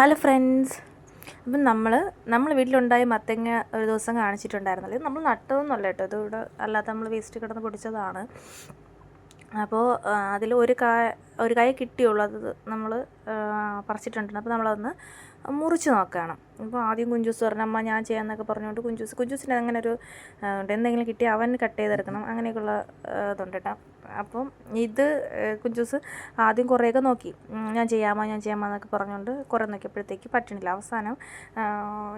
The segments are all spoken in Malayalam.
ഹലോ ഫ്രണ്ട്സ് അപ്പം നമ്മൾ നമ്മൾ വീട്ടിലുണ്ടായ മത്തങ്ങ ഒരു ദിവസം കാണിച്ചിട്ടുണ്ടായിരുന്നല്ലേ? നമ്മൾ നട്ടതൊന്നുമല്ല കേട്ടോ. ഇത് ഇവിടെ അല്ലാതെ നമ്മൾ വേസ്റ്റ് കിടന്ന് പൊടിച്ചതാണ്. അപ്പോൾ അതിൽ ഒരു കായ ഒരു കായ കിട്ടിയുള്ളൂ. അത് നമ്മൾ പറിച്ചിട്ടുണ്ടെങ്കിൽ അപ്പോൾ നമ്മളതൊന്ന് മുറിച്ച് നോക്കുകയാണ് അപ്പോൾ ആദ്യം കുഞ്ചൂസ് പറഞ്ഞു അമ്മ ഞാൻ ചെയ്യാമെന്നൊക്കെ പറഞ്ഞുകൊണ്ട് കുഞ്ചൂസ് കുഞ്ചൂസിന് അങ്ങനെ ഒരു എന്തെങ്കിലും കിട്ടി അവൻ കട്ട് ചെയ്തെടുക്കണം. അങ്ങനെയൊക്കെയുള്ള ഇതുണ്ട് കേട്ടോ. അപ്പം ഇത് കുഞ്ചൂസ് ആദ്യം കുറേയൊക്കെ നോക്കി. ഞാൻ ചെയ്യാമോ ഞാൻ ചെയ്യാമോ എന്നൊക്കെ പറഞ്ഞുകൊണ്ട് കുറേ നോക്കിയപ്പോഴത്തേക്ക് പറ്റണില്ല. അവസാനം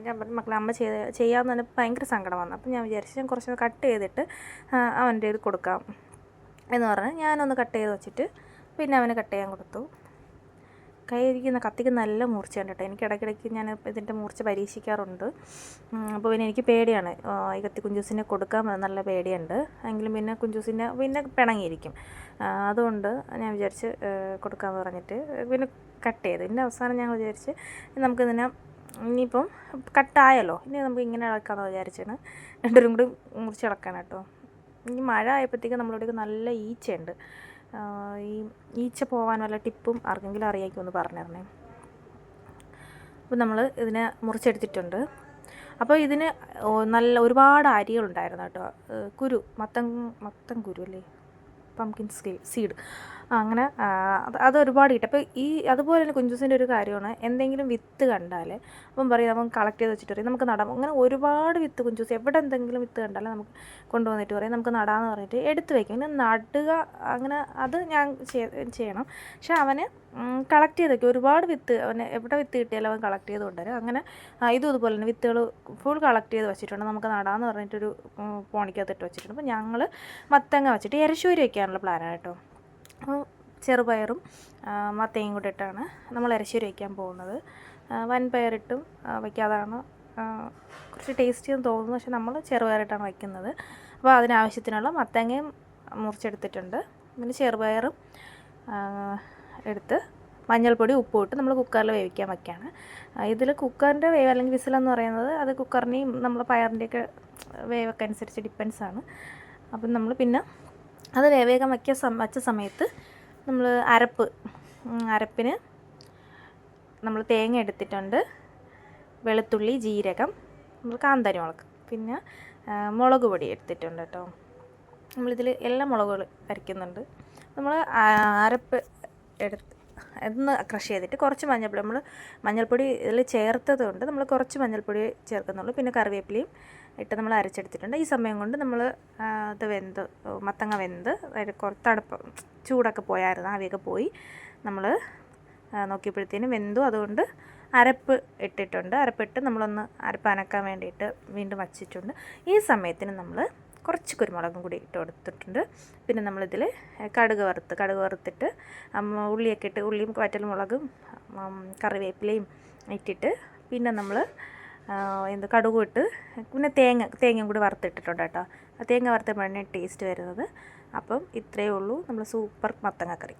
ഞാൻ പറഞ്ഞു മക്കളെ അമ്മ ചെയ്ത് ചെയ്യാമെന്ന് പറഞ്ഞപ്പോൾ ഭയങ്കര സങ്കടം വന്നു. അപ്പം ഞാൻ വിചാരിച്ചു ഞാൻ കുറച്ച് കട്ട് ചെയ്തിട്ട് അവന്റെ ഇത് കൊടുക്കാം. എന്ന് പറഞ്ഞ് ഞാനൊന്ന് കട്ട് ചെയ്ത് വെച്ചിട്ട് പിന്നെ അവന് കട്ട് ചെയ്യാൻ കൊടുത്തു. കൈയിരിക്കുന്ന കത്തിക്ക് നല്ല മൂർച്ചയുണ്ട് കേട്ടോ. എനിക്ക് ഇടയ്ക്കിടയ്ക്ക് ഞാൻ ഇതിന്റെ മൂർച്ച പരീക്ഷിക്കാറുണ്ട്. അപ്പോൾ പിന്നെ എനിക്ക് പേടിയാണ്. ഈ കത്തി കുഞ്ചൂസിനെ കൊടുക്കാൻ നല്ല പേടിയുണ്ട്. എങ്കിലും പിന്നെ കുഞ്ചൂസിനെ പിന്നെ പിണങ്ങിയിരിക്കും. അതുകൊണ്ട് ഞാൻ വിചാരിച്ച് കൊടുക്കാമെന്ന് പറഞ്ഞിട്ട് പിന്നെ കട്ട് ചെയ്ത്. പിന്നെ അവസാനം ഞാൻ വിചാരിച്ച് നമുക്കിതിനെ ഇനിയിപ്പം കട്ടായല്ലോ. ഇനി നമുക്ക് ഇങ്ങനെ ഇളക്കാമെന്ന് വിചാരിച്ചാണ് രണ്ടുപേരും കൂടി മുറിച്ച് ഇളക്കാൻ ഈ മഴ ആയപ്പോഴത്തേക്കും നമ്മളിവിടേക്ക് നല്ല ഈച്ചയുണ്ട്. ഈ ഈച്ച പോകാൻ വല്ല ടിപ്പും ആർക്കെങ്കിലും അറിയാമെങ്കിൽ ഒന്ന് പറഞ്ഞു തരണേ അപ്പോൾ നമ്മൾ ഇതിനെ മുറിച്ചെടുത്തിട്ടുണ്ട്. അപ്പോൾ ഇതിന് നല്ല ഒരുപാട് അരികളുണ്ടായിരുന്നു കേട്ടോ. കുരു മത്തൻ മത്തൻ കുരു അല്ലേ? പംകിൻ സീഡ് അങ്ങനെ അത് ഒരുപാട് കിട്ടും അപ്പോൾ ഈ അതുപോലെ തന്നെ കുഞ്ചുസിന്റെ ഒരു കാര്യമാണ് എന്തെങ്കിലും വിത്ത് കണ്ടാൽ അപ്പം പറയും അവൻ കളക്ട് ചെയ്ത് വെച്ചിട്ട് പറയും നമുക്ക് നടാം. അങ്ങനെ ഒരുപാട് വിത്ത് കുഞ്ചൂസ് എവിടെ എന്തെങ്കിലും വിത്ത് കണ്ടാൽ നമുക്ക് കൊണ്ടുവന്നിട്ട് പറയും നമുക്ക് നടാമെന്ന് പറഞ്ഞിട്ട് എടുത്ത് വയ്ക്കും പിന്നെ നടുക അങ്ങനെ അത് ഞാൻ ചെയ്യണം. പക്ഷെ അവന് കളക്ട് ചെയ്ത് വയ്ക്കും ഒരുപാട് വിത്ത് അവന് എവിടെ വിത്ത് കിട്ടിയാലും അവൻ കളക്ട് ചെയ്ത് കൊണ്ടുവരും. അങ്ങനെ ഇതും ഇതുപോലെ തന്നെ വിത്തുകൾ ഫുൾ കളക്ട് ചെയ്ത് വെച്ചിട്ടുണ്ട്. നമുക്ക് നടാമെന്ന് പറഞ്ഞിട്ടൊരു പോണിക്കകത്തിട്ട് വെച്ചിട്ടുണ്ട്. അപ്പോൾ ഞങ്ങൾ മത്തങ്ങ വെച്ചിട്ട് ഇരശൂരി വയ്ക്കാനുള്ള പ്ലാനാണ് കേട്ടോ. ചെറുപയറും മത്തയും കൂടെ ഇട്ടാണ് നമ്മൾ ഇരശ്ശേരി വയ്ക്കാൻ പോകുന്നത്. വൻപയറിട്ടും വയ്ക്കാതാണ് കുറച്ച് ടേസ്റ്റി എന്ന് തോന്നുന്നു. പക്ഷെ നമ്മൾ ചെറുപയറിട്ടാണ് വയ്ക്കുന്നത്. അപ്പോൾ അതിനാവശ്യത്തിനുള്ള മത്തങ്ങയും മുറിച്ചെടുത്തിട്ടുണ്ട്. പിന്നെ ചെറുപയറും എടുത്ത് മഞ്ഞൾപ്പൊടി ഉപ്പും ഇട്ട് നമ്മൾ കുക്കറിൽ വേവിക്കാൻ വയ്ക്കുകയാണ്. ഇതിൽ കുക്കറിന്റെ വേവ് അല്ലെങ്കിൽ വിസിലെന്ന് പറയുന്നത് അത് കുക്കറിന്റെയും നമ്മൾ പയറിന്റെയൊക്കെ വേവൊക്കെ അനുസരിച്ച് ഡിപ്പെൻസ് ആണ്. അപ്പം നമ്മൾ പിന്നെ അത് വേവേഗം വയ്ക്കാൻ സം വച്ച സമയത്ത് നമ്മൾ അരപ്പ് അരപ്പിന് നമ്മൾ തേങ്ങ എടുത്തിട്ടുണ്ട്. വെളുത്തുള്ളി ജീരകം നമ്മൾ കാന്താരി മുളക്. പിന്നെ മുളക് പൊടി എടുത്തിട്ടുണ്ട് കേട്ടോ. നമ്മളിതിൽ എല്ലാ മുളകുകൾ അരയ്ക്കുന്നുണ്ട് നമ്മൾ അരപ്പ് എടുത്ത് ഇതൊന്ന് ക്രഷ് ചെയ്തിട്ട് കുറച്ച് മഞ്ഞൾപ്പൊടി നമ്മൾ മഞ്ഞൾപ്പൊടി ഇതിൽ ചേർത്തത് കൊണ്ട് നമ്മൾ കുറച്ച് മഞ്ഞൾപ്പൊടി ചേർക്കുന്നുള്ളൂ. പിന്നെ കറിവേപ്പിലയും ഇട്ട് നമ്മൾ അരച്ചെടുത്തിട്ടുണ്ട്. ഈ സമയം കൊണ്ട് നമ്മൾ ഇത് വെന്ത് മത്തങ്ങ വെന്ത് കുറച്ച് തണുപ്പ് ചൂടൊക്കെ പോയായിരുന്നു ആവിയൊക്കെ പോയി നമ്മൾ നോക്കിയപ്പോഴത്തേനും വെന്തു. അതുകൊണ്ട് അരപ്പ് ഇട്ടിട്ടുണ്ട്. അരപ്പിട്ട് നമ്മളൊന്ന് അരപ്പ് അനക്കാൻ വേണ്ടിയിട്ട് വീണ്ടും വച്ചിട്ടുണ്ട്. ഈ സമയത്തിന് നമ്മൾ കുറച്ച് കുരുമുളകും കൂടി ഇട്ട് കൊടുത്തിട്ടുണ്ട്. പിന്നെ നമ്മളിതിൽ കടുക് വറുത്ത് കടുക് വറുത്തിട്ട് ഉള്ളിയൊക്കെ ഇട്ട് ഉള്ളിയും വറ്റൽ മുളകും കറിവേപ്പിലയും ഇട്ടിട്ട് പിന്നെ നമ്മൾ എന്ത് കടുകും ഇട്ട് പിന്നെ തേങ്ങ തേങ്ങയും കൂടി വറുത്തിട്ടിട്ടുണ്ട് കേട്ടോ. തേങ്ങ വറുത്തപ്പോഴാണ് ടേസ്റ്റ് വരുന്നത്. അപ്പം ഇത്രയേ ഉള്ളൂ. നമ്മൾ സൂപ്പർ മത്തങ്ങ കറി.